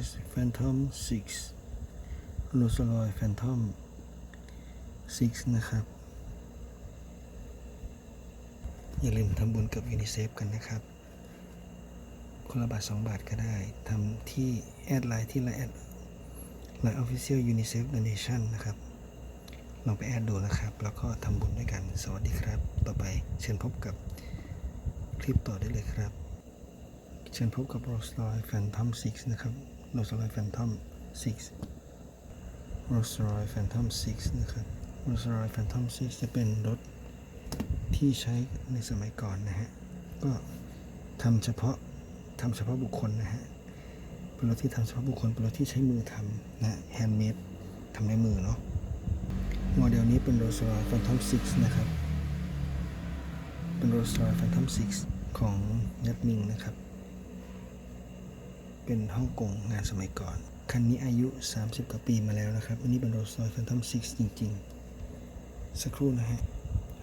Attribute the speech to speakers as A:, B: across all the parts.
A: Noise Phantom 6 r o s a l o y Phantom 6 นะครับ อย่าลืมทำบุญกับยูนิเซฟกันนะครับคนละบาท 2 บาทก็ได้ทำที่ แอดไลน์ที่ไลน์แอดไลน์ Official UNICEF Donation นะครับ ลองไปแอดดูนะครับ แล้วก็ทำบุญด้วยกัน สวัสดีครับ ต่อไปเชิญพบกับคลิปต่อได้เลยครับ เชิญพบกับ Rolls Royce Phantom 6 นะครับ Rolls Royce Phantom 6 Rolls Royce Phantom 6นะครับ Rolls Royce Phantom 6จะเป็นรถที่ใช้ในสมัยก่อนนะฮะ ก็ทำเฉพาะทำเฉพาะบุคคลนะฮะเป็นรถที่ทำเฉพาะบุคคลเป็นรถที่ใช้มือทำนะแฮนด์เมดทำในมือเนาะโมเดลนี้เป็น Rolls Royce Phantom 6นะครับ เป็น Rolls Royce Phantom 6ของยัดมิงนะครับ เป็นฮ่องกงงานสมัยก่อน คันนี้อายุ 30 กว่าปีมาแล้วนะครับ อันนี้เป็น Rolls Royce Phantom 6จริง ๆ สักครู่นะฮะ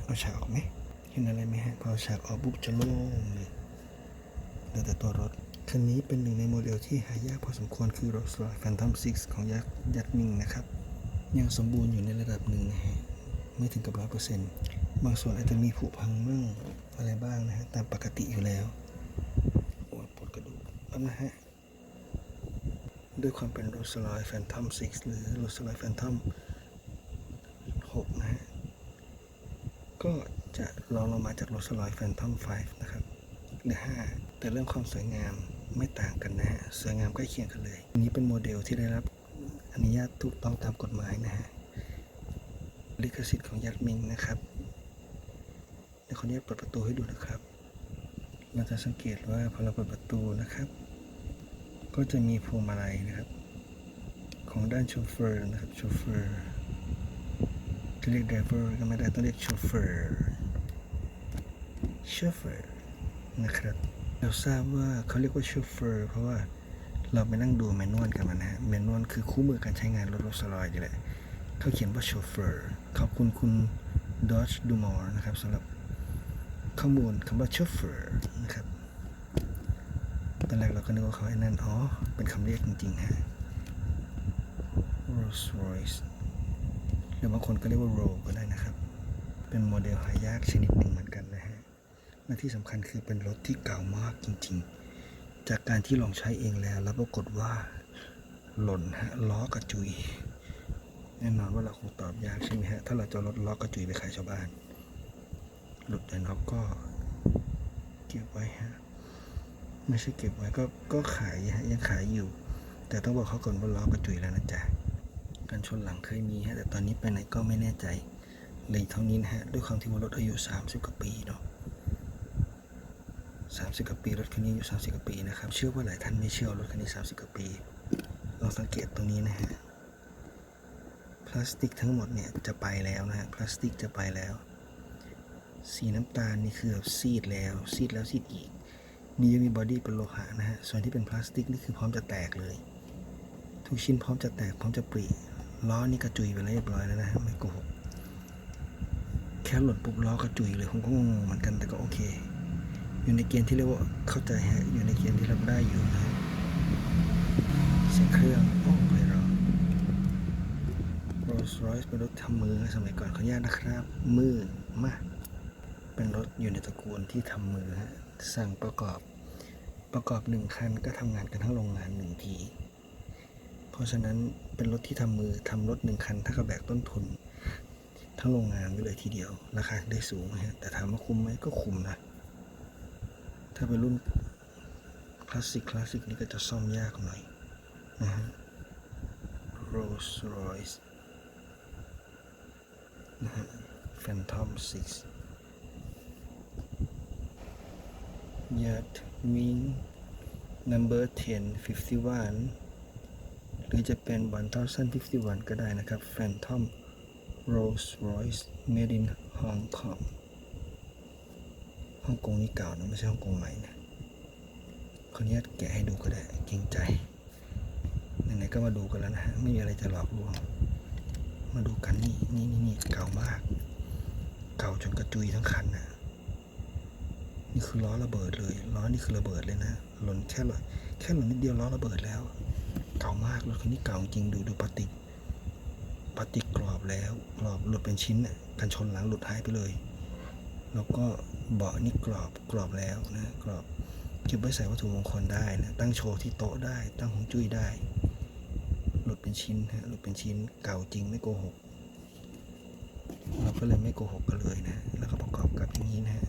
A: เอาฉากออกไหม เห็นอะไรไหมฮะพอเอฉากออกปุ๊บจะโล่งเลยเหลือแต่ตัวรถ คันนี้เป็นหนึ่งในโมเดลที่หายากพอสมควรคือ Rolls Royce Phantom 6ของยักษ์ยัดมิงนะครับ ยังสมบูรณ์อยู่ในระดับหนึ่งนะฮะ ไม่ถึงกับร้อยเปอร์เซ็นต์บางส่วนอาจจะมีผุพังมั่งอะไรบ้างนะฮะ ตามปกติอยู่แล้วปวดกระดูกแล้วนะฮะ ด้วยความเป็น Rolls Royce Phantom 6หรือ Rolls Royce Phantom 6นะฮะ ก็จะรองลงมาจาก Rolls Royce Phantom 5นะครับหรือ5แต่เรื่องความสวยงามไม่ต่างกันนะฮะ สวยงามใกล้เคียงกันเลย อันนี้เป็นโมเดลที่ได้รับอนุญาตถูกต้องตามกฎหมายนะฮะ ลิขสิทธิ์ของยัดมิงนะครับเดี๋ยวขอนุญาตเปิดประตูให้ดูนะครับ เราจะสังเกตว่าพอเราเปิดประตูนะครับ ก็จะมีพวงมาลัยนะครับ ของด้านโชเฟอร์นะครับโชเฟอร์จะเรียกไดรเวอร์ก็ไม่ได้ต้องเรียกโชเฟอร์โชเฟอร์นะครับเราทราบว่าเขาเรียกว่าโชเฟอร์เพราะว่าเราไปนั่งดูแมนนวลกันมานะฮะแมนนวลคือคู่มือการใช้งานรถโรลส์รอยนี่แหละเขาเขียนว่าโชเฟอร์ขอบคุณคุณดอชดูมอร์นะครับสำหรับข้อมูลคำว่าโชเฟอร์นะครับ ตอนแรกเราก็นึกว่าเขาไอ้นั่น อ๋อ เป็นคำเรียกจริงๆฮะ Rolls Royce หรือบางคนก็เรียกว่า Roll ก็ได้นะครับ เป็นโมเดลหายากชนิดหนึ่งเหมือนกันนะฮะ และที่สำคัญคือเป็นรถที่เก่ามากจริงๆ จากการที่ลองใช้เองแล้วแล้วปรากฏว่าหล่นฮะล้อกระจุย แน่นอนว่าเราคงตอบยากใช่ไหมฮะ ถ้าเราจะเอารถล้อกระจุยไปขายชาวบ้าน หลุดแต่น็อกก็เก็บไว้ฮะ ไม่ใช่เก็บไว้ก็ก็ขายฮะยังขายอยู่ แต่ต้องบอกเขาก่อนว่าล้อกระจุยแล้วนะจ๊ะการชนหลังเคยมีฮะแต่ตอนนี้ไปไหนก็ไม่แน่ใจเลยเท่านี้นะฮะด้วยความที่ว่ารถอายุ 30 กว่าปีเนาะ30 กว่าปีรถคันนี้อายุ 30 กว่าปีนะครับเชื่อว่าหลายท่านไม่เชื่อรถคันนี้ 30 กว่าปีลองสังเกตตรงนี้นะฮะพลาสติกทั้งหมดเนี่ยจะไปแล้วนะฮะพลาสติกจะไปแล้ว สีน้ำตาลนี่คือแบบซีดแล้วซีดแล้วซีดอีก นี่ยังมีบอดี้เป็นโลหะนะฮะ ส่วนที่เป็นพลาสติกนี่คือพร้อมจะแตกเลย ทุกชิ้นพร้อมจะแตกพร้อมจะปริล้อนี่กระจุยไปแล้วเรียบร้อยแล้วนะฮะไม่โกหกแค่หล่นปุ๊บล้อกระจุยเลยผมก็งงเหมือนกันแต่ก็โอเค อยู่ในเกณฑ์ที่เรียกว่าเข้าใจฮะอยู่ในเกณฑ์ที่รับได้อยู่นะเสียงเครื่องโอ้ไพเราะ Rolls Royce เป็นรถทำมือสมัยก่อนขออนุญาตนะครับ มือมา เป็นรถอยู่ในตระกูลที่ทำมือฮะสั่งประกอบประกอบหนึ่งคันก็ทำงานกันทั้งโรงงานหนึ่งที เพราะฉะนั้นเป็นรถที่ทำมือทำรถหนึ่งคันถ้ากับแบกต้นทุน ทั้งโรงงานไปเลยทีเดียว ราคาได้สูงฮะแต่ถามว่าคุ้มไหมก็คุ้มนะ ถ้าเป็นรุ่นคลาสสิกคลาสสิกนี่ก็จะซ่อมยากหน่อยนะฮะ Rolls Royce นะฮะ Phantom 6 Yat Ming Number 1051 หรือจะเป็น 1051 ก็ได้นะครับ Phantom Rolls Royce Made in Hong Kong ฮ่องกงนี่เก่านะไม่ใช่ฮ่องกงใหม่นะขออนุญาตแกะให้ดูก็ได้เกรงใจไหนๆก็มาดูกันแล้วนะฮะไม่มีอะไรจะหลอกลวง มาดูกันนี่นี่นี่นี่เก่ามาก เก่าจนกระจุยทั้งคันนะ นี่คือล้อระเบิดเลยล้อนี่คือระเบิดเลยนะหล่นแค่หล่นแค่หล่นนิดเดียวล้อระเบิดแล้ว เก่ามากรถคันนี้เก่าจริงดูดูพลาสติกพลาสติกกรอบแล้วกรอบหลุดเป็นชิ้นน่ะกันชนหลังหลุดหายไปเลย แล้วก็เบาะนี่กรอบกรอบแล้วนะกรอบเก็บไว้ใส่วัตถุมงคลได้นะตั้งโชว์ที่โต๊ะได้ ตั้งหงจุ้ยได้ หลุดเป็นชิ้นฮะหลุดเป็นชิ้นเก่าจริงไม่โกหกเราก็เลยไม่โกหกกันเลยนะ แล้วก็ประกอบกับอย่างนี้นะฮะ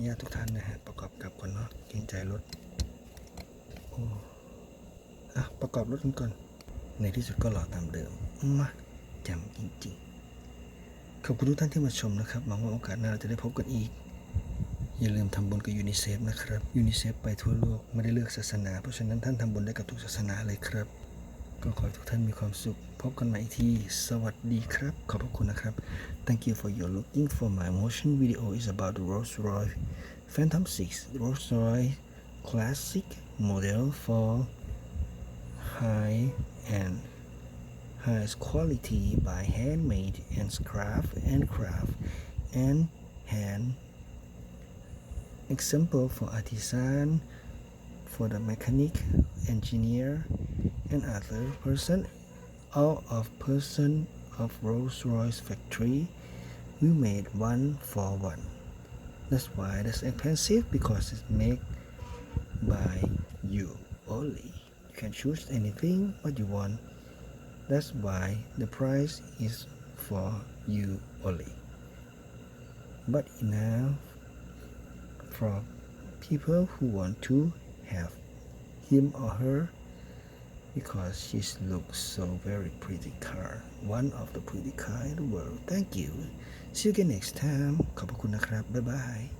A: นุญาตทุกท่านนะฮะประกอบกับก่อนเนาะเกรงใจรถโอ้อะประกอบรถกันก่อน ในที่สุดก็หล่อตามเดิมมาจำจริงๆ ขอบคุณทุกท่านที่มาชมนะครับหวังว่าโอกาสหน้าเราจะได้พบกันอีก อย่าลืมทำบุญกับยูนิเซฟนะครับยูนิเซฟไปทั่วโลกไม่ได้เลือกศาสนา เพราะฉะนั้นท่านทำบุญได้กับทุกศาสนาเลยครับ ก็ขอให้ทุกท่านมีความสุข พบกันใหม่ที สวัสดีครับ ขอบพระคุณนะครับ Thank you for your looking for my motion video is about the Rolls Royce Phantom 6 Rolls Royce Classic model for high and highest quality by handmade and craft and craft and hand example for artisan for the mechanic engineer and other person all of person of Rolls-Royce factory we made one for one. That's why it's expensive because it's made by you only. You can choose anything what you want. That's why the price is for you only. But enough for people who want to have him or her because she looks so very pretty car one of the pretty car in the world thank you see you again next time ขอบพระคุณนะครับ บ๊ายบาย